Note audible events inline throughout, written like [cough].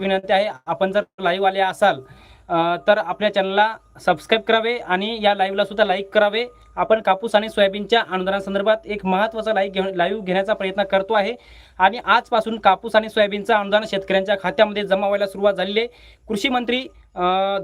विनंती आहे. आपण जर लाईव्ह आले असाल तर आपल्या चॅनलला सबस्क्राईब करावे आणि या लाईव्हला सुद्धा लाईक करावे. आपण कापूस आणि सोयाबीनच्या अनुदानासंदर्भात एक महत्त्वाचा लाईव्ह घेऊन लाईव्ह घेण्याचा प्रयत्न करतो आहे. आणि आजपासून कापूस आणि सोयाबीनचं अनुदान शेतकऱ्यांच्या खात्यामध्ये जमा व्हायला सुरुवात झालेली आहे. कृषी मंत्री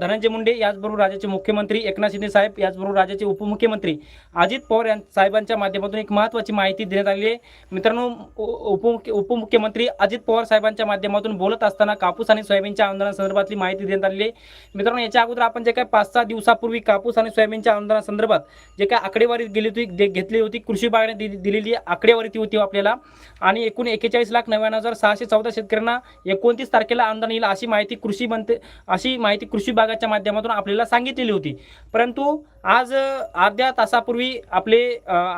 धनंजय मुंडे याचबरोबर राज्याचे मुख्यमंत्री एकनाथ शिंदे साहेब याचबरोबर राज्याचे उपमुख्यमंत्री अजित पवार यां साहेबांच्या माध्यमातून एक महत्त्वाची माहिती देण्यात आली आहे. मित्रांनो उ- उपमुख्य उपमुख्यमंत्री अजित पवार साहेबांच्या माध्यमातून बोलत असताना कापूस आणि सोयाबीनच्या अनुदानासंदर्भातली माहिती देण्यात आलेली आहे. मित्रांनो याच्या अगोदर आपण जे काय पाच सहा दिवसापूर्वी कापूस आणि सोयाबीनच्या अनुदानासंदर्भात जे काय आकडेवारी गेली होती दे- घेतली होती कृषी विभागाने दि- दिलेली आकडेवारी ती होती आपल्याला. आणि एकूण एकेचाळीस लाख नव्याण्णव हजार सहाशे चौदा शेतकऱ्यांना एकोणतीस तारखेला अनुदान येईल अशी माहिती कृषी मंत्री अशी माहिती कृषी विभागाच्या माध्यमातून आपल्याला सांगितलेली होती. परंतु आज अर्ध्या तासापूर्वी आपले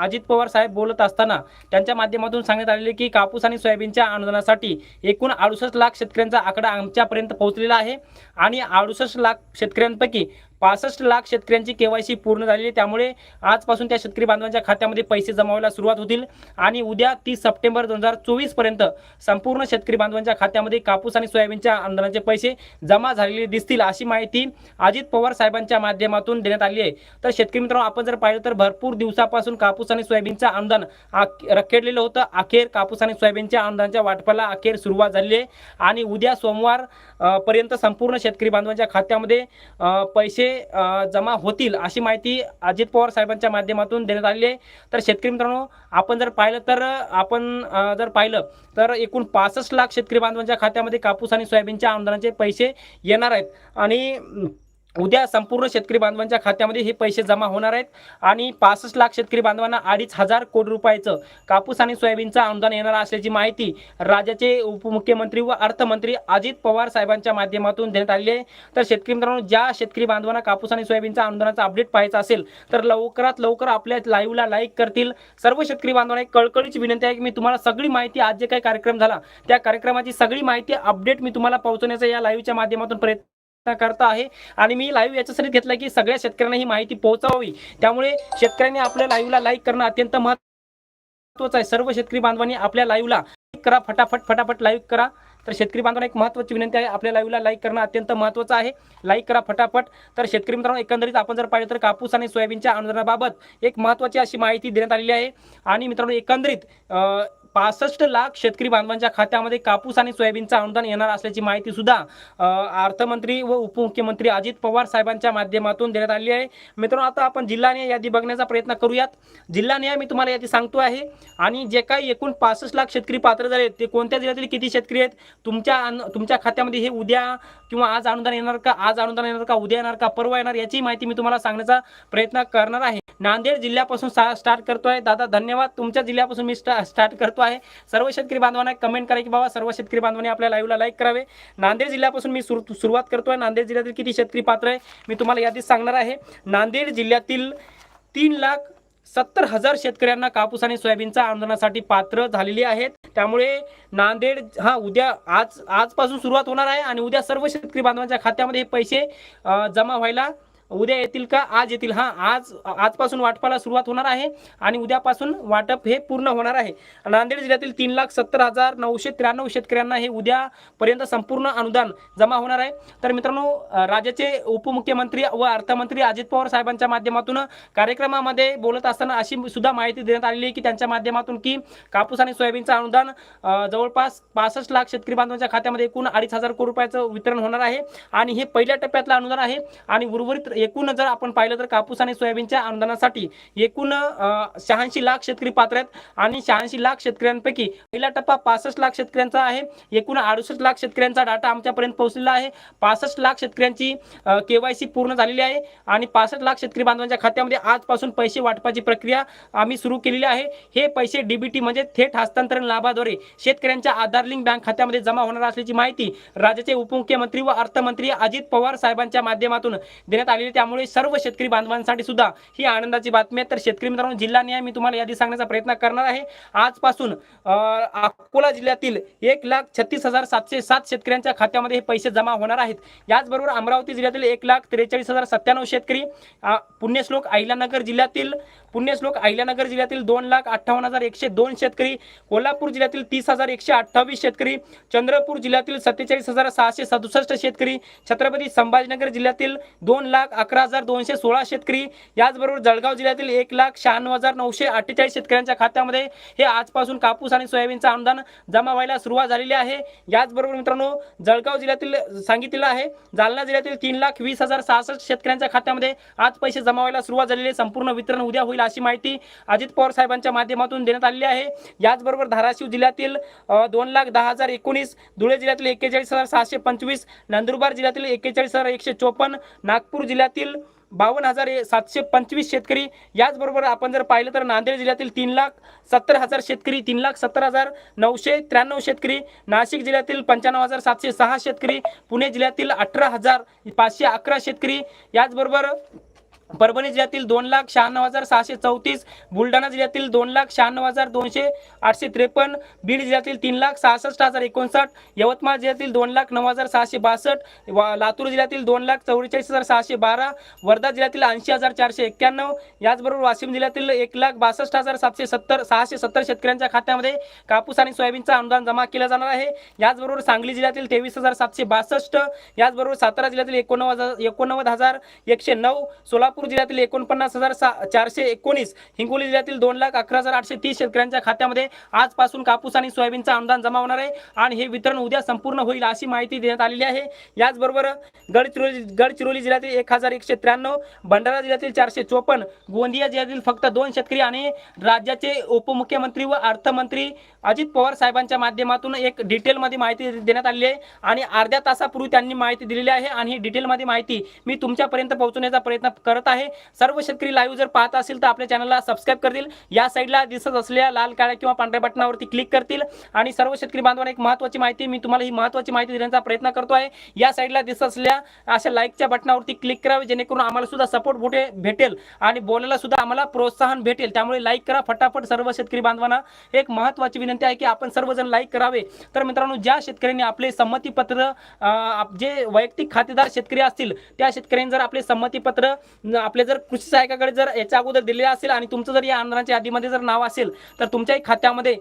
अजित पवार साहेब बोलत असताना त्यांच्या माध्यमातून सांगण्यात आलेले की कापूस आणि सोयाबीनच्या अनुदानासाठी एकूण अडुसष्ट लाख शेतकऱ्यांचा आकडा आमच्यापर्यंत पोहोचलेला आहे. आणि अडुसष्ट लाख शेतकऱ्यांपैकी पासष्ट लाख शेतकऱ्यांची केवायसी पूर्ण झालेली आहे. त्यामुळे आजपासून त्या शेतकरी बांधवांच्या खात्यामध्ये पैसे जमावायला सुरुवात होतील. आणि उद्या तीस सप्टेंबर दोन हजार चोवीसपर्यंत संपूर्ण शेतकरी बांधवांच्या खात्यामध्ये कापूस आणि सोयाबीनच्या आंदोलनाचे पैसे जमा झालेले दिसतील अशी माहिती अजित पवार साहेबांच्या माध्यमातून देण्यात आली आहे. तर शेतकरी मित्रांनो आपण जर पाहिलं तर भरपूर दिवसापासून कापूस आणि सोयाबीनचं आंदोलन आक- रखडलेलं होतं. अखेर कापूस आणि सोयाबीनच्या आंदोलनाच्या वाटपाला अखेर सुरुवात झालेली आहे. आणि उद्या सोमवार पर्यंत संपूर्ण शेतकरी बांधवांच्या खात्यामध्ये पैसे पैसे जमा होतील अशी माहिती अजित पवार साहेबांच्या माध्यमातून देण्यात आलेली आहे. तर शेतकरी मित्रांनो आपण जर पाहिलं तर आपण जर पाहिलं तर एकूण पासष्ट लाख शेतकरी बांधवांच्या खात्यामध्ये कापूस आणि सोयाबीनच्या आमदारांचे पैसे येणार आहेत. आणि उद्या संपूर्ण शेतकरी बांधवांच्या खात्यामध्ये हे पैसे जमा होणार आहेत आणि पासष्ट लाख शेतकरी बांधवांना अडीच हजार कोटी रुपयाचं कापूस आणि सोयाबीनचं अनुदान येणार असल्याची माहिती राज्याचे उपमुख्यमंत्री व अर्थमंत्री अजित पवार साहेबांच्या माध्यमातून देण्यात आलेली आहे. तर शेतकरी मित्रांनो ज्या शेतकरी बांधवांना कापूस आणि सोयाबीनचा अनुदानाचा अपडेट पाहायचा असेल तर लवकरात लवकर आपल्या लाईव्हला लाईक करतील. सर्व शेतकरी बांधवांना एक कळकळीची विनंती आहे की मी तुम्हाला सगळी माहिती आज जे काही कार्यक्रम झाला त्या कार्यक्रमाची सगळी माहिती अपडेट मी तुम्हाला पोहोचवण्याचा या लाईव्हच्या माध्यमातून प्रयत्न करता आहे. आणि मी लाईव्ह याच्यासाठी घेतला की सगळ्या शेतकऱ्यांना ही माहिती पोहोचावी. त्यामुळे शेतकऱ्यांनी आपल्या लाईव्हला लाईक करणं अत्यंत महत्त्वाचं आहे. सर्व शेतकरी बांधवांनी आपल्या लाईव्हला करा. फटाफट फटाफट लाईक करा. तर शेतकरी बांधवांना एक महत्त्वाची विनंती आहे. आपल्या लाईव्हला लाईक करणं अत्यंत महत्त्वाचं आहे. लाईक करा फटाफट. तर शेतकरी मित्रांनो एकंदरीत आपण जर पाहिलं तर कापूस आणि सोयाबीनच्या अनुदानाबाबत एक महत्त्वाची अशी माहिती देण्यात आलेली आहे. आणि मित्रांनो एकंदरीत पासष्ट लाख शेतकरी बांधवांच्या खात्यामध्ये कापूस आणि सोयाबीनचं अनुदान येणार असल्याची माहिती सुद्धा अर्थमंत्री व उपमुख्यमंत्री अजित पवार साहेबांच्या माध्यमातून देण्यात आली आहे. मित्रांनो आता आपण जिल्हानिहाय यादी बघण्याचा प्रयत्न करूयात. जिल्हानिहाय मी तुम्हाला यादी सांगतो आहे आणि जे काही एकूण पासष्ट लाख शेतकरी पात्र झाले ते कोणत्या जिल्ह्यातील किती शेतकरी आहेत? तुमच्या तुमच्या खात्यामध्ये हे उद्या किंवा आज अनुदान येणार का आज अनुदान येणार का उद्या येणार का परवा येणार याची माहिती मी तुम्हाला सांगण्याचा प्रयत्न करणार आहे. नांदेड जिल्ह्यापासून सा स्टार्ट करतोय. दादा धन्यवाद. तुमच्या जिल्ह्यापासून मी स्टा स्टार्ट करतो आहे. सर्व शेतकरी बांधवांना कमेंट करा की बाबा सर्व शेतकरी बांधवांनी आपल्या लाईव्हला लाईक करावे. नांदेड जिल्ह्यापासून मी सुरू सुरुवात करतोय. नांदेड जिल्ह्यातील किती शेतकरी पात्र आहे मी तुम्हाला यादीत सांगणार आहे. नांदेड जिल्ह्यातील तीन लाख सत्तर हजार शेतकऱ्यांना कापूस आणि सोयाबीनच्या आंदोलनासाठी पात्र झालेली आहेत. त्यामुळे नांदेड हा उद्या आज आजपासून सुरुवात होणार आहे आणि उद्या सर्व शेतकरी बांधवांच्या खात्यामध्ये हे पैसे जमा व्हायला उद्या येतील का? आज येतील. हां आज आजपासून वाटपाला सुरुवात होणार आहे आणि उद्यापासून वाटप हे पूर्ण होणार आहे. नांदेड जिल्ह्यातील तीन लाख सत्तर हजार नऊशे त्र्याण्णव शेतकऱ्यांना हे उद्यापर्यंत संपूर्ण अनुदान जमा होणार आहे. तर मित्रांनो राज्याचे उपमुख्यमंत्री व अर्थमंत्री अजित पवार साहेबांच्या माध्यमातून कार्यक्रमामध्ये बोलत असताना अशी सुद्धा माहिती देण्यात आलेली आहे की त्यांच्या माध्यमातून की कापूस आणि सोयाबीनचं अनुदान जवळपास पासष्ट लाख शेतकरी बांधवांच्या खात्यामध्ये एकूण अडीच हजार कोटी रुपयाचं वितरण होणार आहे. आणि हे पहिल्या टप्प्यातलं अनुदान आहे आणि उर्वरित एकूण जर आपण पाहिलं तर कापूस आणि सोयाबीनच्या अनुदानासाठी एकूण शहाऐंशी लाख शेतकरी पात्र आहेत आणि शहाऐंशी लाख शेतकऱ्यांपैकी पहिला टप्पा पासष्ट लाख शेतकऱ्यांचा आहे. एकूण अडुसष्ट लाख शेतकऱ्यांचा डाटा आमच्यापर्यंत पोहोचलेला आहे. पासष्ट लाख शेतकऱ्यांची केवायसी पूर्ण झालेली आहे आणि पासष्ट लाख शेतकरी बांधवांच्या खात्यामध्ये आजपासून पैसे वाटपाची प्रक्रिया आम्ही सुरू केलेली आहे. हे पैसे डीबीटी म्हणजे थेट हस्तांतरण लाभाद्वारे शेतकऱ्यांच्या आधार लिंक बँक खात्यामध्ये जमा होणार असल्याची माहिती राज्याचे उपमुख्यमंत्री व अर्थमंत्री अजित पवार साहेबांच्या माध्यमातून देण्यात आलेली केली त्यामुळे सर्व शेतकरी बांधवांसाठी सुद्धा ही आनंदाची बातमी आहे. तर शेतकरी मित्रांनो जिल्हा न्याय मी तुम्हाला यादी सांगण्याचा प्रयत्न करणार आहे. आजपासून अकोला जिल्ह्यातील एक लाख छत्तीस हजार सातशे सात शेतकऱ्यांच्या खात्यामध्ये हे पैसे जमा होणार आहेत. याचबरोबर अमरावती जिल्ह्यातील एक लाख त्रेचाळीस हजार सत्त्याण्णव शेतकरी पुण्यश्लोक अहिल्यानगर जिल्ह्यातील पुण्यश्लोक अहिल्यानगर जिल्ह्यातील दोन लाख अठ्ठावन्न हजार एकशे दोन शेतकरी कोल्हापूर जिल्ह्यातील तीस हजार एकशे अठ्ठावीस शेतकरी चंद्रपूर जिल्ह्यातील सत्तेचाळीस हजार सहाशे सदुसष्ट शेतकरी छत्रपती संभाजीनगर जिल्ह्यातील दोन लाख अकरा हजार दोनशे सोळा शेतकरी याचबरोबर जळगाव जिल्ह्यातील एक लाख शहाण्णव हजार नऊशे अठ्ठेचाळीस शेतकऱ्यांच्या खात्यामध्ये हे आजपासून कापूस आणि सोयाबीनचं अनुदान जमा व्हायला सुरुवात झालेली आहे. याचबरोबर मित्रांनो जळगाव जिल्ह्यातील सांगितलेलं आहे जालना जिल्ह्यातील तीन लाख वीस हजार सहासष्ट शेतकऱ्यांच्या खात्यामध्ये आज पैसे जमा व्हायला सुरुवात झालेली आहे. संपूर्ण वितरण उद्या होईल अशी माहिती अजित पवार साहेबांच्या माध्यमातून देण्यात आलेली आहे. याचबरोबर धाराशिव जिल्ह्यातील दोन लाख दहा हजार एकोणीस धुळे जिल्ह्यातील एक्केचाळीस हजार सहाशे पंचवीस नंदुरबार जिल्ह्यातील एक्केचाळीस हजार एकशे चोपन्न नागपूर जिल्ह्यात जिल्ह्यातील बावन्न हजार सातशे पंचवीस शेतकरी. याचबरोबर आपण जर पाहिलं तर नांदेड जिल्ह्यातील तीन लाख सत्तर हजार शेतकरी तीन लाख सत्तर हजार नऊशे त्र्याण्णव शेतकरी. नाशिक जिल्ह्यातील पंच्याण्णव हजार सातशे सहा शेतकरी. पुणे जिल्ह्यातील अठरा हजार पाचशे अकरा शेतकरी. याचबरोबर परभणी जिल्ह्यातील दोन लाख शहाण्णव हजार सहाशे चौतीस बुलढाणा जिल्ह्यातील दोन लाख शहाण्णव हजार दोनशे आठशे त्रेपन्न बीड जिल्ह्यातील तीन लाख सहासष्ट हजार एकोणसाठ यवतमाळ जिल्ह्यातील दोन लाख नऊ हजार सहाशे बासष्ट वा- लातूर जिल्ह्यातील दोन लाख चौवेचाळीस हजार सहाशे बारा वर्धा जिल्ह्यातील ऐंशी हजार चारशे एक्क्याण्णव याचबरोबर वाशिम जिल्ह्यातील एक लाख बासष्ट हजार सातशे सत्तर सहाशे सत्तर शेतकऱ्यांच्या खात्यामध्ये कापूस आणि सोयाबीनचा अनुदान जमा केला जाणार आहे. याचबरोबर सांगली जिल्ह्यातील तेवीस हजार सातशे बासष्ट याचबरोबर सातारा जिल्ह्यातील एकोणनव्वद हजार एकोणनव्वद हजार एकशे नऊ सोलापूर जिल्ह्यातील एकोणपन्नास हजार सा चारशे एकोणीस हिंगोली जिल्ह्यातील दोन लाख अकरा हजार आठशे तीस शेतकऱ्यांच्या खात्यामध्ये आजपासून कापूस आणि सोयाबीनचं अनुदान जमा होणार आहे आणि हे वितरण उद्या संपूर्ण होईल अशी माहिती देण्यात आलेली आहे. याचबरोबर गडचिरोली गडचिरोली जिल्ह्यातील एक हजार एकशे त्र्याण्णव भंडारा जिल्ह्यातील चारशे चोपन्न गोंदिया जिल्ह्यातील फक्त दोन शेतकरी आणि राज्याचे उपमुख्यमंत्री व अर्थमंत्री अजित पवार साहेबांच्या माध्यमातून एक डिटेलमध्ये माहिती देण्यात आलेली आहे आणि अर्ध्या तासापूर्वी त्यांनी माहिती दिलेली आहे आणि ही डिटेलमध्ये माहिती मी तुमच्यापर्यंत पोहोचवण्याचा प्रयत्न करत आहे. सर्व शेतकरी लाईव्ह जर पाहत असेल तर आपल्या चॅनलला सबस्क्राईब करतील. या साईडला दिसत असलेल्या लाल काळ्या किंवा पांढऱ्या बटनावरती क्लिक करतील. आणि सर्व शेतकरी बांधवांना एक महत्त्वाची माहिती मी तुम्हाला ही महत्त्वाची माहिती देण्याचा प्रयत्न करतो आहे. या साईडला दिसत असलेल्या अशा लाईकच्या बटनावरती क्लिक करावे जेणेकरून आम्हाला सुद्धा सपोर्ट भेटे भेटेल आणि बोलायला सुद्धा आम्हाला प्रोत्साहन भेटेल. त्यामुळे लाईक करा फटाफट सर्व शेतकरी बांधवांना. एक महत्त्वाची विनंती आहे की आपण सर्वजण लाईक करावे. तर मित्रांनो ज्या शेतकऱ्यांनी आपले संमतीपत्र आप- जे वैयक्तिक खातेदार शेतकरी असतील त्या शेतकऱ्यांनी जर आपले संमतीपत्र आपल्या जर कृषी सहाय्यकाकडे जर याच्या अगोदर दिलेलं असेल आणि तुमचं जर या आंदोलनाच्या यादीमध्ये जर नाव असेल तर तुमच्याही खात्यामध्ये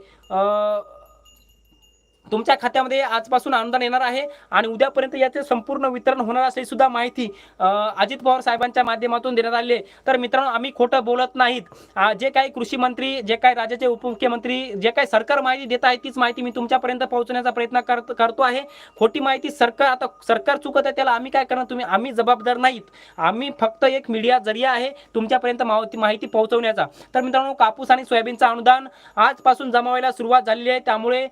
तुमच्या खात्यामध्ये आजपासून अनुदान येणार आहे आणि उद्यापर्यंत याचे संपूर्ण वितरण होणार असल्याची सुद्धा माहिती अजित पवार साहेबांच्या माध्यमातून देण्यात आली आहे. तर मित्रांनो आम्ही खोटं बोलत नाहीत. जे काही कृषी मंत्री जे काही राज्याचे उपमुख्यमंत्री जे काही सरकार माहिती देत आहे तीच माहिती मी तुमच्यापर्यंत पोहोचण्याचा प्रयत्न करत करतो आहे. खोटी माहिती सरकार आता सरकार चुकत आहे त्याला आम्ही काय करणार? तुम्ही आम्ही जबाबदार नाहीत. आम्ही फक्त एक मीडिया जरिया आहे तुमच्यापर्यंत माहिती माहिती पोहोचवण्याचा. तर मित्रांनो कापूस आणि सोयाबीनचं अनुदान आजपासून जमा व्हायला सुरुवात झालेली आहे. त्यामुळे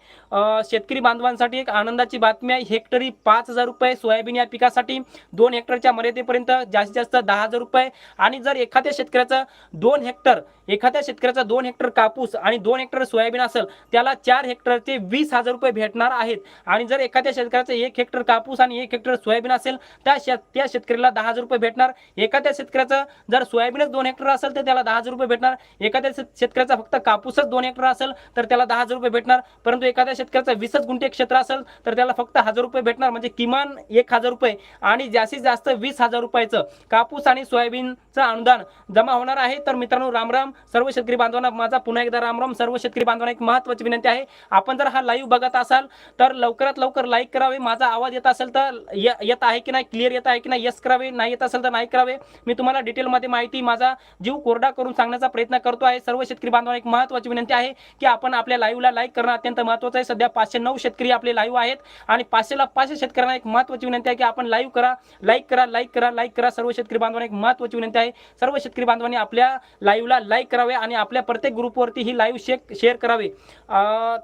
शेत शेतकरी बांधवांसाठी एक आनंदाची बातमी आहे. हेक्टरी पाच हजार रुपये सोयाबीन या पिकासाठी दोन हेक्टरच्या मर्यादेपर्यंत जास्तीत जास्त दहा हजार रुपये. आणि जर एखाद्या शेतकऱ्याचं दोन हेक्टर एखाद्या शेतकऱ्याचा दोन हेक्टर कापूस आणि दोन हेक्टर सोयाबीन असेल त्याला चार हेक्टरचे वीस हजार रुपये भेटणार आहेत. आणि जर एखाद्या शेतकऱ्याचं एक हेक्टर कापूस आणि एक हेक्टर सोयाबीन असेल त्या शेत त्या शेतकऱ्याला दहा हजार रुपये भेटणार. एखाद्या शेतकऱ्याचं जर सोयाबीनच दोन हेक्टर असेल तर त्याला दहा हजार रुपये भेटणार. एखाद्या शेत- शेतकऱ्याचा फक्त कापूसच दोन हेक्टर असेल तर त्याला दहा हजार रुपये भेटणार. परंतु एखाद्या शेतकऱ्याचा वीसच गुंठे क्षेत्र असेल तर त्याला फक्त हजार रुपये भेटणार. म्हणजे किमान एक हजार रुपये. आणि जास्तीत जास्त वीस हजार रुपयाचं कापूस आणि सोयाबीनचं अनुदान जमा होणार आहे. तर मित्रांनो रामराम सर्व शेतकरी बांधवांना माझा पुन्हा एकदा रामराम सर्व शेतकरी बांधवांना एक महत्त्वाची विनंती आहे. आपण जर हा लाईव्ह बघत असाल तर लवकरात लवकर लाईक करावे. माझा आवाज येत असेल तर य- येत आहे की नाही? क्लिअर येत आहे की नाही? यस करावे. नाही येत असेल तर नाही करावे. मी तुम्हाला डिटेलमध्ये माहिती माझा जीव कोरडा करून सांगण्याचा प्रयत्न करतो आहे. सर्व शेतकरी बांधवांना एक महत्त्वाची विनंती आहे की आपण आपल्या लाईव्हला लाईक करणं अत्यंत महत्त्वाचं आहे. सध्या पाचशे नऊ शेतकरी आपले लाईव्ह आहेत. आणि पाचशेला पाचशे शेतकऱ्यांना एक महत्त्वाची विनंती आहे की आपण लाईव्ह करा लाईक करा लाईक करा लाईक करा. सर्व शेतकरी बांधवांना एक महत्त्वाची विनंती आहे. सर्व शेतकरी बांधवांनी आपल्या लाईव्हला लाईक करावे आणि आपल्या प्रत्येक ग्रुपवरती ही लाईव्ह शेक शेअर करावे.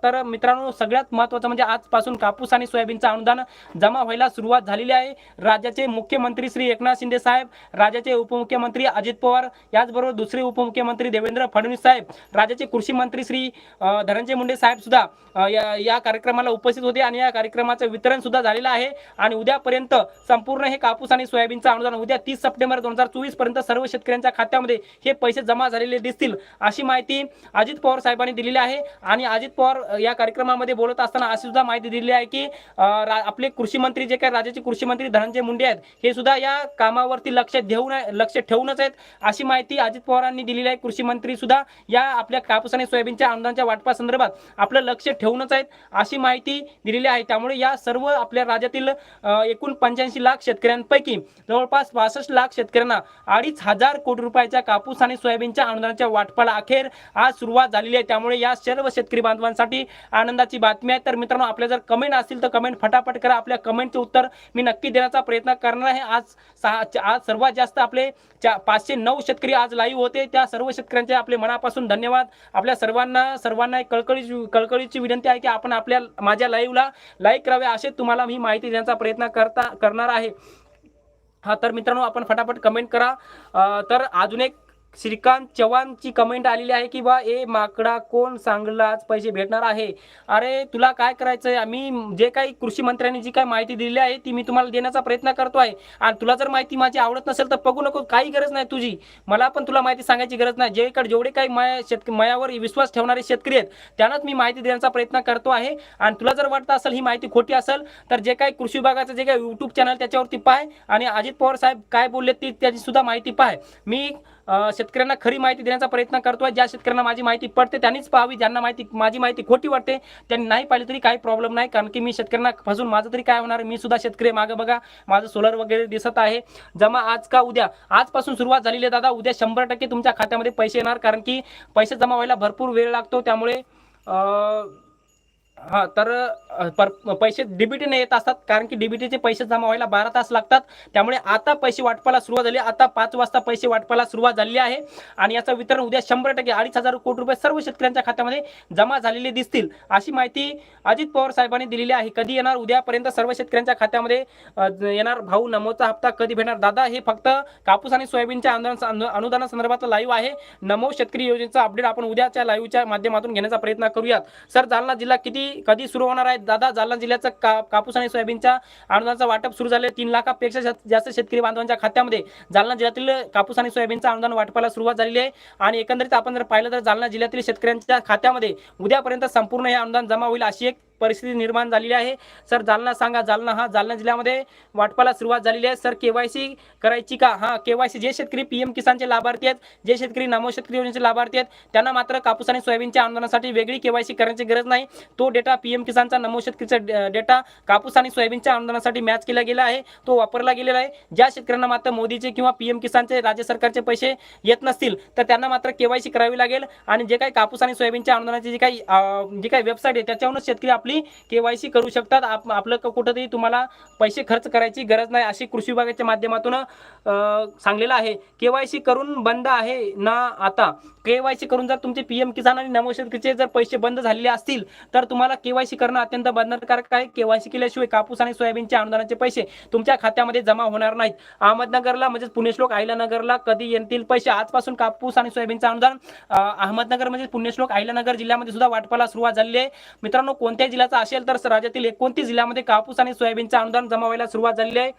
तर मित्रांनो सगळ्यात महत्त्वाचं म्हणजे आजपासून कापूस आणि सोयाबीनचं अनुदान जमा व्हायला सुरुवात झालेली आहे. राज्याचे मुख्यमंत्री श्री एकनाथ शिंदे साहेब राज्याचे उपमुख्यमंत्री अजित पवार याचबरोबर दुसरे उपमुख्यमंत्री देवेंद्र फडणवीस साहेब राज्याचे कृषी मंत्री श्री धनंजय मुंडे साहेब सुद्धा या या कार्यक्रम कार्यक्रमाला उपस्थित होते आणि या कार्यक्रमाचं वितरण सुद्धा झालेलं आहे. आणि उद्यापर्यंत संपूर्ण हे कापूस आणि सोयाबीनचं अनुदान उद्या तीस सप्टेंबर दोन हजार चोवीसपर्यंत सर्व शेतकऱ्यांच्या खात्यामध्ये हे पैसे जमा झालेले दिसतील अशी माहिती अजित पवार साहेबांनी दिलेली आहे. आणि अजित पवार या कार्यक्रमामध्ये बोलत असताना अशी सुद्धा माहिती दिलेली आहे की आपले कृषी मंत्री जे काही राज्याचे कृषी मंत्री धनंजय मुंडे आहेत हे सुद्धा या कामावरती लक्ष देऊन लक्ष ठेवूनच आहेत अशी माहिती अजित पवारांनी दिलेली आहे. कृषी मंत्री सुद्धा या आपल्या कापूस आणि सोयाबीनच्या अनुदानाच्या वाटपासंदर्भात आपलं लक्ष ठेवूनच आहेत अशी माहिती दिलेली आहे. त्यामुळे या सर्व आपल्या राज्यातील एकूण पंच्याऐंशी लाख शेतकऱ्यांपैकी जवळपास पासष्ट लाख शेतकऱ्यांना अडीच हजार कोटी रुपयाच्या कापूस आणि सोयाबीनच्या अनुदानाच्या वाटपाला अखेर आज सुरुवात झालेली आहे. त्यामुळे या सर्व शेतकरी बांधवांसाठी आनंदाची बातमी आहे. तर मित्रांनो आपल्या जर कमेंट असतील तर कमेंट फटाफट करा. आपल्या कमेंटचं उत्तर मी नक्की देण्याचा प्रयत्न करणार आहे. आज सहा आज सर्वात जास्त आपले चा पाचशे नऊ शेतकरी आज लाईव्ह होते. त्या सर्व शेतकऱ्यांचे आपले मनापासून धन्यवाद. आपल्या सर्वांना सर्वांना एक कळकळीची कळकळीची विनंती आहे की आपण आपल्या माझ्या लाईव्हला लाईक करावे असे तुम्हाला मी माहिती देण्याचा प्रयत्न करता करणार आहे. हा तर मित्रांनो आपण फटाफट कमेंट करा. तर अजून एक श्रीकांत चव्हाणची कमेंट आलेली आहे की बा ए माकडा कोण सांगला आज पैसे भेटणार आहे? अरे तुला काय करायचं आहे आम्ही जे काही कृषी मंत्र्यांनी जी काही माहिती दिलेली आहे ती मी तुम्हाला देण्याचा प्रयत्न करतो आहे. आणि तुला जर माहिती माझी आवडत नसेल तर बघू नको. काही गरज नाही तुझी. मला पण तुला माहिती सांगायची गरज नाही. जे जेवढे काही माया शेतक मयावर विश्वास ठेवणारे शेतकरी आहेत त्यांनाच मी माहिती देण्याचा प्रयत्न करतो आहे. आणि तुला जर वाटतं असेल ही माहिती खोटी असेल तर जे काही कृषी विभागाचं जे काही यूट्यूब चॅनल त्याच्यावरती पाय आणि अजित पवार साहेब काय बोलले ती त्याची सुद्धा माहिती पाय मी शेतकऱ्यांना खरी माहिती देण्याचा प्रयत्न करतोय. ज्या शेतकऱ्यांना माझी माहिती पडते त्यांनीच पाहावी. ज्यांना माहिती माझी माहिती खोटी वाटते त्यांनी नाही पाहिली तरी काही प्रॉब्लेम नाही. कारण की मी शेतकऱ्यांना फसून माझं तरी काय होणार? मी सुद्धा शेतकरी मागं बघा माझं सोलर वगैरे दिसत आहे. जमा आज का उद्या? आजपासून सुरुवात झालेली आहे दादा. उद्या शंभर टक्के तुमच्या खात्यामध्ये पैसे येणार. कारण की पैसे जमा व्हायला भरपूर वेळ लागतो. त्यामुळे हा तर पर पैसे डीबीटीने येत असतात कारण की डीबीटीचे पैसे जमा व्हायला बारा तास लागतात. त्यामुळे आता पैसे वाटपाला सुरुवात झाली आता पाच वाजता पैसे वाटपाला सुरुवात झालेली आहे. आणि याचं वितरण उद्या शंभर टक्के अडीच हजार कोटी रुपये सर्व शेतकऱ्यांच्या खात्यामध्ये जमा झालेले दिसतील. अशी माहिती अजित पवार साहेबांनी दिलेली आहे. कधी येणार? उद्यापर्यंत सर्व शेतकऱ्यांच्या खात्यामध्ये येणार भाऊ नमोचा हप्ता कधी भेटणार? दादा हे फक्त कापूस आणि सोयाबीनच्या अनुदान अनुदानासंदर्भातलं लाईव्ह आहे. नमो शेतकरी योजनेचा अपडेट आपण उद्याच्या लाईव्हच्या माध्यमातून घेण्याचा प्रयत्न करूयात. सर जालना जिल्हा किती कधी सुरू होणार आहे? दादा जालना जिल्ह्याचं का कापूस आणि सोयाबीनच्या अनुदानाचं वाटप सुरू झाले. तीन लाखापेक्षा जास्त- जास्त शेतकरी बांधवांच्या खात्यामध्ये जालना जिल्ह्यातील कापूस आणि सोयाबीनचं अनुदान वाटपाला सुरुवात झालेली आहे. आणि एकंदरीत आपण जर पाहिलं तर जालना जिल्ह्यातील शेतकऱ्यांच्या खात्यामध्ये उद्यापर्यंत संपूर्ण हे अनुदान जमा होईल अशी एक परिस्थिती निर्माण झालेली आहे. सर जालना सांगा जालना हा जालना जिल्ह्यामध्ये वाटपाला सुरुवात झालेली आहे. सर केवायसी करायची का? हा केवायसी जे शेतकरी पीएम किसानचे लाभार्थी आहेत जे शेतकरी नमो शेतकरी योजनेचे लाभार्थी आहेत त्यांना मात्र कापूस आणि सोयाबीनच्या आंदोलनासाठी वेगळी केवायसी करण्याची गरज नाही. तो डेटा पीएम किसानचा नमो शेतकरीचा डेटा कापूस आणि सोयाबीनच्या आंदोलनासाठी मॅच केला गेला आहे. तो वापरला गेलेला आहे. ज्या शेतकऱ्यांना मात्र मोदीचे किंवा पीएम किसानचे राज्य सरकारचे पैसे येत नसतील तर त्यांना मात्र केवायसी करावी लागेल. आणि जे काही कापूस आणि सोयाबीनच्या आंदोलनाची जी काही जी काही वेबसाईट आहे त्याच्यावरूनच शेतकरी आपली केवायसी करू शकतात. आप आपलं कुठंतरी तुम्हाला पैसे खर्च करायची गरज नाही अशी कृषी विभागाच्या माध्यमातून सांगलेलं आहे. केवायसी करून बंद आहे ना आता? केवायसी करून जर तुमचे पीएम किसान आणि नमो जर पैसे बंद झालेले असतील तर तुम्हाला केवायसी करणं अत्यंत बंधनकारक आहे. केवायसी केल्याशिवाय कापूस आणि सोयाबीनच्या अनुदानाचे पैसे तुमच्या खात्यामध्ये जमा होणार नाहीत. अहमदनगरला म्हणजे पुण्यश्लोक आहिलानगरला कधी येतील पैसे? आजपासून कापूस आणि सोयाबीनचं अनुदान अहमदनगर म्हणजे पुण्यश्लोक आहिलानगर जिल्ह्यामध्ये सुद्धा वाटपाला सुरुवात झाली आहे. मित्रांनो कोणत्याही जिल्ह्याचा असेल तर राज्यातील एकोणतीस जिल्ह्यामध्ये कापूस आणि सोयाबीनचं अनुदान जमा व्हायला सुरुवात झालेली आहे.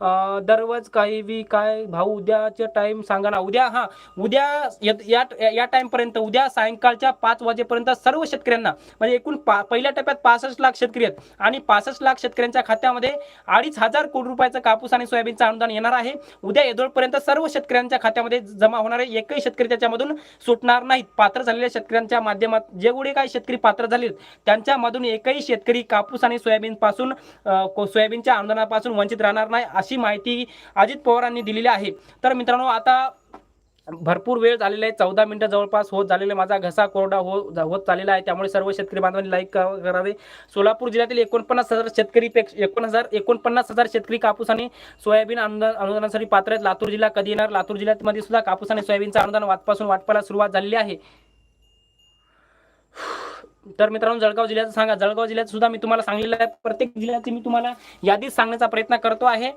दररोज काही बी काय भाऊ उद्याचे टाइम सांगा ना. उद्या हा उद्या या- या टाइमपर्यंत उद्या सायंकाळच्या पाच वाजेपर्यंत सर्व शेतकऱ्यांना म्हणजे एकूण पा पहिल्या टप्प्यात पासष्ट लाख शेतकरी आहेत आणि पासष्ट लाख शेतकऱ्यांच्या खात्यामध्ये अडीच हजार कोटी रुपयाचा कापूस आणि सोयाबीनचं अनुदान येणार आहे. उद्या येदोळपर्यंत सर्व शेतकऱ्यांच्या खात्यामध्ये जमा होणारे एकही शेतकरी त्याच्यामधून सुटणार नाहीत. पात्र झालेल्या शेतकऱ्यांच्या माध्यमात जेवढे काही शेतकरी पात्र झालेत त्यांच्यामधून एकही शेतकरी कापूस आणि सोयाबीन पासून सोयाबीनच्या अनुदानापासून वंचित राहणार नाही अशी माहिती अजित पवारांनी दिलेली आहे. तर मित्रांनो आता भरपूर वेळ झालेला आहे. चौदा मिनिटं जवळपास होत झालेले. माझा घसा कोरडा हो होत चाललेला आहे. त्यामुळे सर्व शेतकरी बांधवांनी लाईक करावे. सोलापूर जिल्ह्यातील एकोणपन्नास हजार शेतकरी एकोण हजार एकोणपन्नास हजार शेतकरी कापूस आणि सोयाबीन अनुदान अनुदानासाठी पात्र आहेत. लातूर जिल्हा कधी येणार? लातूर जिल्ह्यामध्ये सुद्धा कापूस आणि सोयाबीनचं अनुदान वाटपासून वाटपाला सुरुवात झालेली आहे. तर मित्रांनो जळगाव जिल्ह्याचं सांगा. जळगाव जिल्ह्यात सुद्धा मी तुम्हाला सांगलेलं आहे. प्रत्येक जिल्ह्याची मी तुम्हाला यादीच सांगण्याचा प्रयत्न करतो आहे.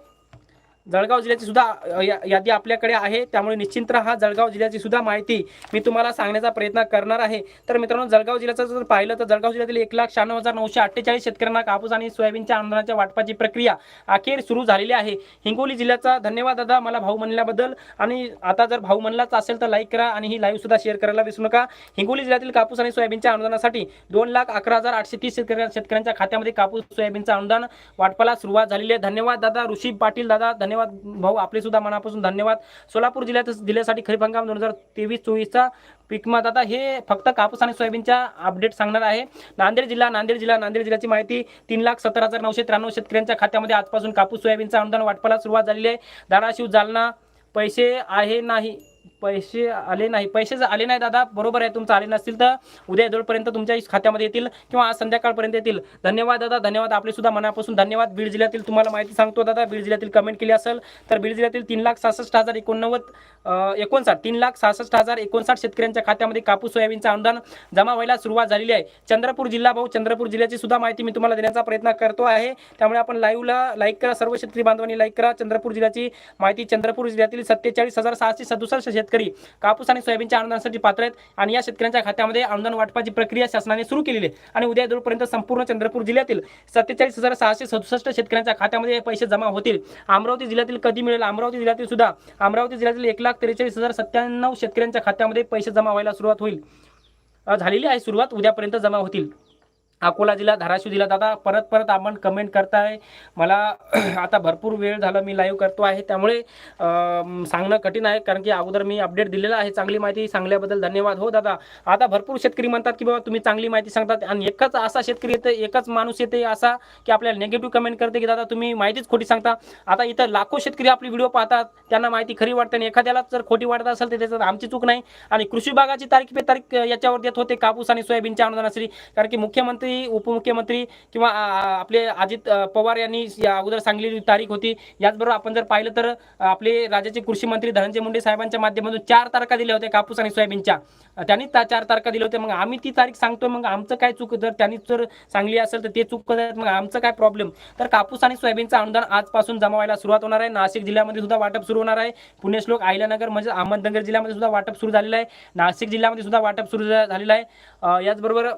जळगाव जिल्ह्याची सुद्धा या- यादी आपल्याकडे आहे. त्यामुळे निश्चिंत राहा. जळगाव जिल्ह्याची सुद्धा माहिती मी तुम्हाला सांगण्याचा प्रयत्न करणार आहे. तर मित्रांनो जळगाव जिल्ह्याचं जर पाहिलं तर जळगाव जिल्ह्यातील एक लाख शहाण्णव हजार नऊशे अठ्ठेचाळीस शेतकऱ्यांना कापूस आणि सोयाबीनच्या आंदोलनाच्या वाटपाची प्रक्रिया अखेर सुरू झालेली आहे. हिंगोली जिल्ह्याचा धन्यवाद दादा मला भाऊ म्हणल्याबद्दल. आणि आता जर भाऊ म्हणलाच असेल तर लाईक करा आणि ही लाईव्ह सुद्धा शेअर करायला विसरू नका. हिंगोली जिल्ह्यातील कापूस आणि सोयाबीनच्या अनुदानासाठी दोन लाख अकरा हजार आठशे तीस शेतकऱ्या शेतकऱ्यांच्या खात्यामध्ये कापूस सोयाबीनचं अनुदान वाटपाला सुरुवात झालेली आहे. धन्यवाद दादा ऋषी पाटील दादा धन्यवाद. भाऊ आपले सुद्धा मनापासून धन्यवाद. सोलापूर जिल्ह्यात जिल्ह्यासाठी खरीप हंगाम दोन हजार तेवीस चोवीसचा पिकमा आता हे फक्त कापूस आणि सोयाबीनच्या अपडेट सांगणार आहे. नांदेड जिल्हा नांदेड जिल्हा नांदेड जिल्ह्याची माहिती तीन लाख सत्तर हजार नऊशे त्र्याण्णव शेतकऱ्यांच्या खात्यामध्ये. आजपासून कापूस सोयाबीनचं अनुदान वाटपाला सुरुवात झालेली आहे. धाराशिव जालना पैसे आहे नाही. पैसे आले नाही. पैसे जर आले नाही दादा बरोबर आहे तुमचं आले नसतील तर उद्या जोडपर्यंत तुमच्या खात्यामध्ये येतील किंवा आज संध्याकाळपर्यंत येतील. धन्यवाद दादा धन्यवाद आपले सुद्धा मनापासून. धन्यवाद. बीड जिल्ह्यातील तुम्हाला माहिती सांगतो दादा बीड जिल्ह्यातील कमेंट केली असेल तर बीड जिल्ह्यातील तीन लाख सहासष्ट हजार एकोणनव्वद एकोणसाठ तीन लाख सहासष्ट हजार एकोणसाठ शेतकऱ्यांच्या खात्यामध्ये कापूस सोयाबीनचं अनुदान जमा व्हायला सुरुवात झालेली आहे. चंद्रपूर जिल्हा भाऊ चंद्रपूर जिल्ह्याची सुद्धा माहिती मी तुम्हाला देण्याचा प्रयत्न करतो आहे. त्यामुळे आपण लाईव्हला लाईक करा सर्व शेतकरी बांधवांनी लाईक करा. चंद्रपूर जिल्ह्याची माहिती चंद्रपूर जिल्ह्यातील सत्तेचाळीस हजार सहाशे सदुसष्ट शेतकरी कापूस आणि सोयाबीनच्या अनुदानासाठी पात्र आहेत आणि या शेतकऱ्यांच्या खात्यामध्ये अनुदान वाटपाची प्रक्रिया शासनाने सुरू केलेली आहे. आणि उद्या जोपर्यंत संपूर्ण चंद्रपूर जिल्ह्यातील सत्तेचाळीस हजार सहाशे सदुसष्ट शेतकऱ्यांच्या खात्यामध्ये पैसे जमा होतील. अमरावती जिल्ह्यातील कधी मिळेल? अमरावती जिल्ह्यातील सुद्धा अमरावती जिल्ह्यातील एक लाख त्रेचाळीस हजार सत्त्याण्णव शेतकऱ्यांच्या खात्यामध्ये पैसे जमा व्हायला सुरुवात होईल. झालेली आहे सुरुवात. उद्यापर्यंत जमा होतील. अकोला जिल्हा धाराशिव जिल्हा. दादा परत परत आपण कमेंट करताय. मला [clears throat] आता भरपूर वेळ झाला मी लाईव्ह करतो आहे. त्यामुळे सांगणं कठीण आहे. कारण की अगोदर मी अपडेट दिलेला आहे. चांगली माहिती सांगल्याबद्दल धन्यवाद. हो दादा. आता भरपूर शेतकरी म्हणतात की बाबा तुम्ही चांगली माहिती सांगतात. आणि एकच असा शेतकरी येते एकच माणूस येते असा की आपल्याला निगेटिव्ह कमेंट करते की दादा तुम्ही माहितीच खोटी सांगता. आता इथं लाखो शेतकरी आपली व्हिडिओ पाहतात. त्यांना माहिती खरी वाटते आणि एखाद्याला जर खोटी वाटत असेल तर त्याच्यात आमची चूक नाही. आणि कृषी विभागाची तारीख पे तारीख याच्यावर देत होते कापूस आणि सोयाबीनच्या अनुदानासाठी. कारण की मुख्यमंत्री उपमुख्यमंत्री किंवा आपले अजित पवार यांनी या अगोदर सांगलेली तारीख होती. याचबरोबर आपण जर पाहिलं तर आपले राज्याचे कृषी मंत्री धनंजय मुंडे साहेबांच्या माध्यमातून चार तारखा दिल्या होत्या कापूस आणि सोयाबीनच्या. त्यांनी चार तारखा दिल्या होत्या. मग आम्ही ती तारीख सांगतोय मग आमचं काय चूक जर त्यांनी जर सांगली असेल तर ते चूक करतात. मग आमचं काय प्रॉब्लेम तर कापूस आणि सोयाबीनचं अनुदान आजपासून जमा व्हायला सुरुवात होणार आहे. नाशिक जिल्ह्यामध्ये सुद्धा वाटप सुरू होणार आहे. पुणे श्लोक आयलानगर म्हणजे अहमदनगर जिल्ह्यामध्ये सुद्धा वाटप सुरू झालेलं आहे. नाशिक जिल्ह्यामध्ये सुद्धा वाटप सुरू झालेलं आहे. याचबरोबर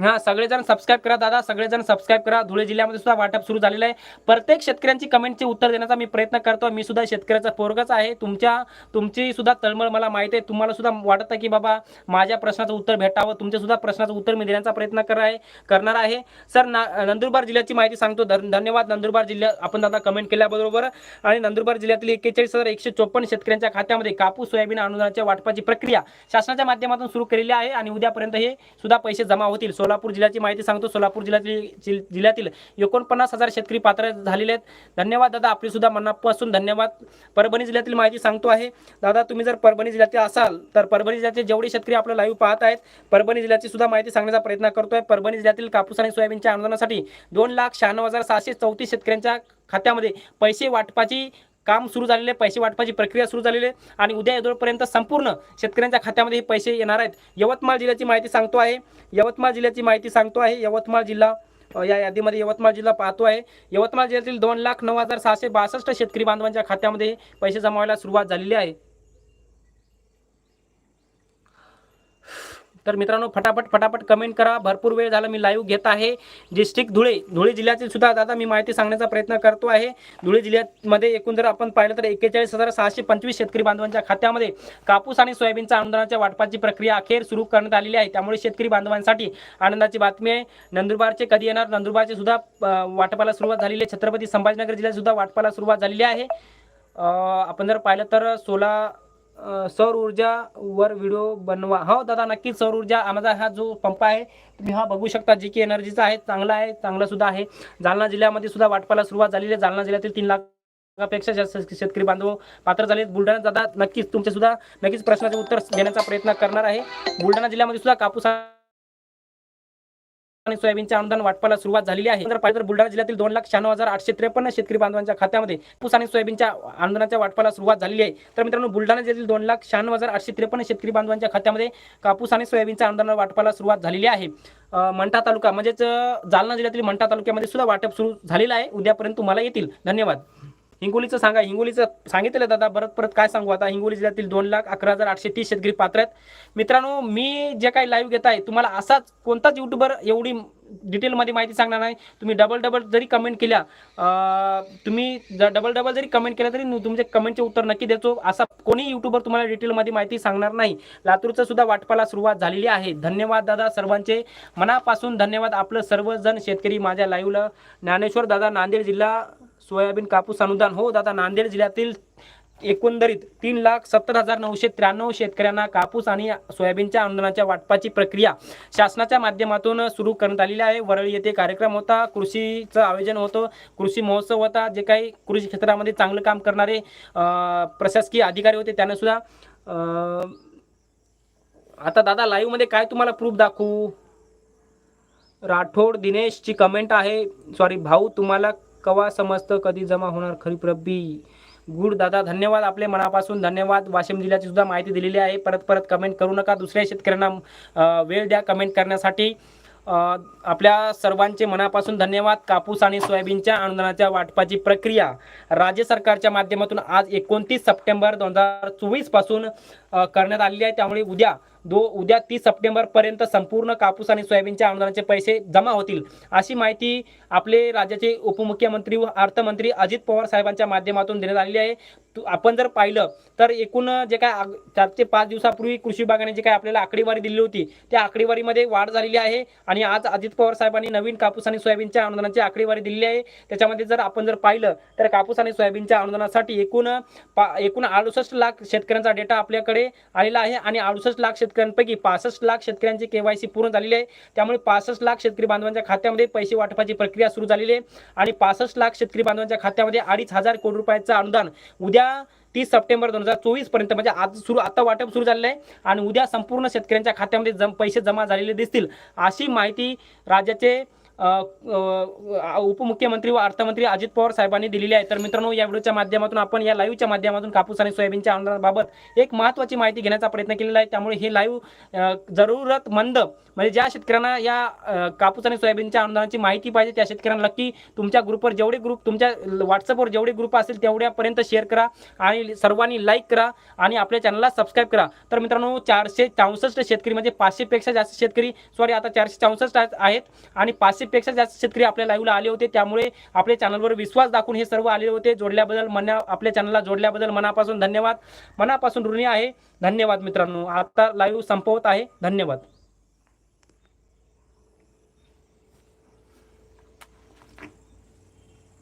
हा सगळेजण सबस्क्राईब करा दादा सगळेजण सबस्क्राईब करा. धुळे जिल्ह्यामध्ये सुद्धा वाटप सुरू झालेलं आहे. प्रत्येक शेतकऱ्यांची कमेंटचे उत्तर देण्याचा मी प्रयत्न करतो. मी सुद्धा शेतकऱ्याचा पोरगच आहे. तुमच्या तुमची सुद्धा तळमळ मला माहिती आहे. तुम्हाला सुद्धा वाटतं की बाबा माझ्या प्रश्नाचं उत्तर भेटावं. तुमच्या सुद्धा प्रश्नाचं उत्तर मी देण्याचा प्रयत्न कर आहे करणार आहे. सर ना नंदुरबार जिल्ह्याची माहिती सांगतो. धन- धन्यवाद. नंदुरबार जिल्ह्यात आपण दादा कमेंट केल्याबरोबर. आणि नंदुरबार जिल्ह्यातील एक्केचाळीस हजार एकशे चोपन्न शेतकऱ्यांच्या खात्यामध्ये कापूस सोयाबीन अनुदानाच्या वाटपाची प्रक्रिया शासनाच्या माध्यमातून सुरू केलेली आहे आणि उद्यापर्यंत हे सुद्धा पैसे जमा होतील. सोलापूर जिल्ह्याची माहिती सांगतो. सोलापूर जिल्ह्यातील जिल्ह्यातील एकोणपन्नास हजार शेतकरी पात्र झालेले आहेत. धन्यवाद दादा आपली सुद्धा मनापासून धन्यवाद. परभणी जिल्ह्यातील माहिती सांगतो आहे. दादा तुम्ही जर परभणी जिल्ह्यातील असाल तर परभणी जिल्ह्याचे जेवढे शेतकरी आपलं लाईव्ह पाहत आहेत परभणी जिल्ह्याची सुद्धा माहिती सांगण्याचा प्रयत्न करतोय. परभणी जिल्ह्यातील कापूस आणि सोयाबीनच्या अनुदानासाठी दोन लाख शहाण्णव हजार सहाशे चौतीस शेतकऱ्यांच्या खात्यामध्ये पैसे वाटपाची काम सुरू झालेले आहे, पैसे वाटपाची प्रक्रिया सुरू झालेली आहे आणि उद्या येदोळपर्यंत संपूर्ण शेतकऱ्यांच्या खात्यामध्ये हे पैसे येणार आहेत. यवतमाळ जिल्ह्याची माहिती सांगतो आहे. यवतमाळ जिल्ह्याची माहिती सांगतो आहे. यवतमाळ जिल्हा या यादीमध्ये यवतमाळ जिल्हा पाहतो आहे. यवतमाळ जिल्ह्यातील दोन लाख नऊ हजार सहाशे बासष्ट शेतकरी बांधवांच्या खात्यामध्ये पैसे जमा व्हायला सुरुवात झालेली आहे. तर मित्रांनो फटाफट फटाफट कमेंट करा. भरपूर वेळ झाला मी लाईव्ह घेत आहे. डिस्ट्रिक्ट धुळे धुळे जिल्ह्यातील सुद्धा दादा मी माहिती सांगण्याचा प्रयत्न करतो आहे. धुळे जिल्ह्यामध्ये एकूण जर आपण पाहिलं तर एक्केचाळीस हजार सहाशे पंचवीस शेतकरी बांधवांच्या खात्यामध्ये कापूस आणि सोयाबीनच्या अनुदानाच्या वाटपाची प्रक्रिया अखेर सुरू करण्यात आलेली आहे. त्यामुळे शेतकरी बांधवांसाठी आनंदाची बातमी आहे. नंदुरबारचे कधी येणार? नंदुरबारचे सुद्धा वाटपाला सुरुवात झालेली आहे. छत्रपती संभाजीनगर जिल्ह्यात सुद्धा वाटपाला सुरुवात झालेली आहे. आपण जर पाहिलं तर सोला सौर ऊर्जा वर व्हिडिओ बनवा. हो दादा नक्कीच सौर ऊर्जा आमचा हा जो पंप आहे तुम्ही हा बघू शकता जे की एनर्जीचा आहे चांगला आहे चांगला सुद्धा आहे. जालना जिल्ह्यामध्ये सुद्धा वाटपाला सुरुवात झालेली आहे. जालना जिल्ह्यातील तीन लाखापेक्षा जास्त शेतकरी बांधव पात्र झाले बुलढाणा दादा नक्कीच तुमचे सुद्धा नक्कीच प्रश्नाचे उत्तर देण्याचा प्रयत्न करणार आहे. बुलढाणा जिल्ह्यामध्ये सुद्धा कापूस आणि सोयाबीनच्या अनुदान वाटपाला सुरुवात झालेली आहे. जर पाहिजे तर बुलढाणा जिल्ह्यातील दोन लाख शहाण्णव हजार आठशे त्रेपन्न शेतकरी बांधवांच्या खात्यामध्ये पूस आणि सोयाबीनच्या अनुदानाच्या वाटपाला सुरुवात झालेली आहे. तर मित्रांनो बुलढाणा जिल्ह्यातील दोन लाख शहाण्णव हजार आठशे त्रेपन्न शेतकरी बांधवांच्या खात्यामध्ये कापूस आणि सोयाबीनच्या अनुदान वाटपाला सुरुवात झालेली आहे. मंठा तालुका म्हणजेच जालना जिल्ह्यातील मंठा तालुक्यामध्ये सुद्धा वाटप सुरू झालेलं आहे. उद्यापर्यंत तुम्हाला येतील. धन्यवाद. हिंगोलीचं सांगा हिंगोलीचं सांगितलं दादा परत परत काय सांगू आता? हिंगोली जिल्ह्यातील दोन लाख अकरा हजार आठशे तीस शेतकरी पात्र आहेत. मित्रांनो मी जे काही लाईव्ह घेत आहे तुम्हाला असाच कोणताच युट्यूबर एवढी डिटेलमध्ये माहिती सांगणार नाही. तुम्ही डबल डबल जरी कमेंट केल्या तुम्ही डबल डबल जरी कमेंट केल्या तरी तुमच्या कमेंटचे उत्तर नक्की देतो. असा कोणी युट्यूबर तुम्हाला डिटेलमध्ये माहिती सांगणार नाही. लातूरचं सुद्धा वाटपाला सुरुवात झालेली आहे. धन्यवाद दादा सर्वांचे. मनापासून धन्यवाद आपलं सर्वजण शेतकरी माझ्या लाईव्हला ज्ञानेश्वर दादा नांदेड जिल्हा. सोयाबीन कापूस अनुदान. हो दादा नांदेड जिल्ह्यातील एकंदरीत तीन लाख सत्तर हजार नऊशे त्र्याण्णव शेतकऱ्यांना कापूस आणि सोयाबीनच्या अनुदानाच्या वाटपाची प्रक्रिया शासनाच्या माध्यमातून सुरू करण्यात आलेली आहे. वरळी येथे कार्यक्रम होता. कृषीचं आयोजन होतं. कृषी महोत्सव होता. जे काही कृषी क्षेत्रामध्ये चांगलं काम करणारे प्रशासकीय अधिकारी होते त्यांना सुद्धा आता दादा लाईव्हमध्ये काय तुम्हाला प्रूफ दाखवू? राठोड दिनेशची कमेंट आहे. सॉरी भाऊ तुम्हाला कवा समजतं कधी जमा होणार खरीप रब्बी गुड दादा धन्यवाद. आपले मनापासून धन्यवाद. वाशिम जिल्ह्याची सुद्धा माहिती दिलेली आहे. परत परत कमेंट करू नका. दुसऱ्या शेतकऱ्यांना वेळ द्या कमेंट करण्यासाठी. आपल्या सर्वांचे मनापासून धन्यवाद. कापूस आणि सोयाबीनच्या अनुदानाच्या वाटपाची प्रक्रिया राज्य सरकारच्या माध्यमातून आज एकोणतीस सप्टेंबर दोन हजार चोवीसपासून करण्यात आलेली आहे. त्यामुळे उद्या दो उद्या तीस सप्टेंबरपर्यंत संपूर्ण कापूस आणि सोयाबीनच्या अनुदानाचे पैसे जमा होतील. अशी माहिती आपले राज्याचे उपमुख्यमंत्री व अर्थमंत्री अजित पवार साहेबांच्या माध्यमातून देण्यात आलेली आहे. तू- आपण जर पाहिलं तर एकूण जे काय चार ते पाच दिवसापूर्वी कृषी विभागाने जे काय आपल्याला आकडेवारी दिली होती त्या आकडेवारीमध्ये वाढ झालेली आहे. आणि आज अजित पवार साहेबांनी नवीन कापूस आणि सोयाबीनच्या अनुदानाची आकडेवारी दिलेली आहे. त्याच्यामध्ये जर आपण जर पाहिलं तर कापूस आणि सोयाबीनच्या अनुदानासाठी एकूण पा एकूण अडुसष्ट लाख शेतकऱ्यांचा डेटा आपल्याकडे आलेला आहे. आणि अडुसष्ट लाख शेतकऱ्यांपैकी पासष्ट लाख शेतकऱ्यांची केवायसी पूर्ण झालेली आहे. त्यामुळे पासष्ट लाख शेतकरी बांधवांच्या खात्यामध्ये पैसे वाटपाची प्रक्रिया सुरू झालेली आहे. आणि पासष्ट लाख शेतकरी बांधवांच्या खात्यामध्ये अडीच हजार कोटी रुपयाचं अनुदान उद्या तीस सप्टेंबर दोन हजार चोवीसपर्यंत म्हणजे आज सुरू आता वाटप सुरू झालेलं आहे. आणि उद्या संपूर्ण शेतकऱ्यांच्या खात्यामध्ये जम पैसे जमा झालेले दिसतील अशी माहिती राज्याचे उपमुख्यमंत्री व अर्थमंत्री अजित पवार साहेबांनी दिलेली आहे. तर मित्रांनो या व्हिडिओच्या माध्यमातून आपण या लाईव्हच्या माध्यमातून कापूस आणि सोयाबीनच्या आंदोलनाबाबत एक महत्त्वाची माहिती घेण्याचा प्रयत्न केलेला आहे. त्यामुळे हे लाईव्ह जरूरतमंद म्हणजे ज्या शेतकऱ्यांना या कापूस आणि सोयाबीनच्या आंदोलनाची माहिती पाहिजे त्या शेतकऱ्यांना नक्की तुमच्या ग्रुपवर जेवढे ग्रुप तुमच्या व्हॉट्सअपवर जेवढे ग्रुप असेल तेवढ्यापर्यंत शेअर करा आणि सर्वांनी लाईक करा आणि आपल्या चॅनलला सबस्क्राईब करा. तर मित्रांनो चारशे चौसष्ट शेतकरी म्हणजे पाचशेपेक्षा जास्त शेतकरी सॉरी आता चारशे चौसष्ट आहेत आणि पाचशे पेक्षा जास्त शेतकरी आपल्या लाईव्हला आले होते. त्यामुळे आपल्या चॅनलवर विश्वास दाखवून हे सर्व आले होते. जोडल्याबद्दल मना आपल्या चॅनलला जोडल्याबद्दल मनापासून धन्यवाद. मनापासून ऋणी आहे. धन्यवाद मित्रांनो. आता लाईव्ह संपवत आहे. धन्यवाद.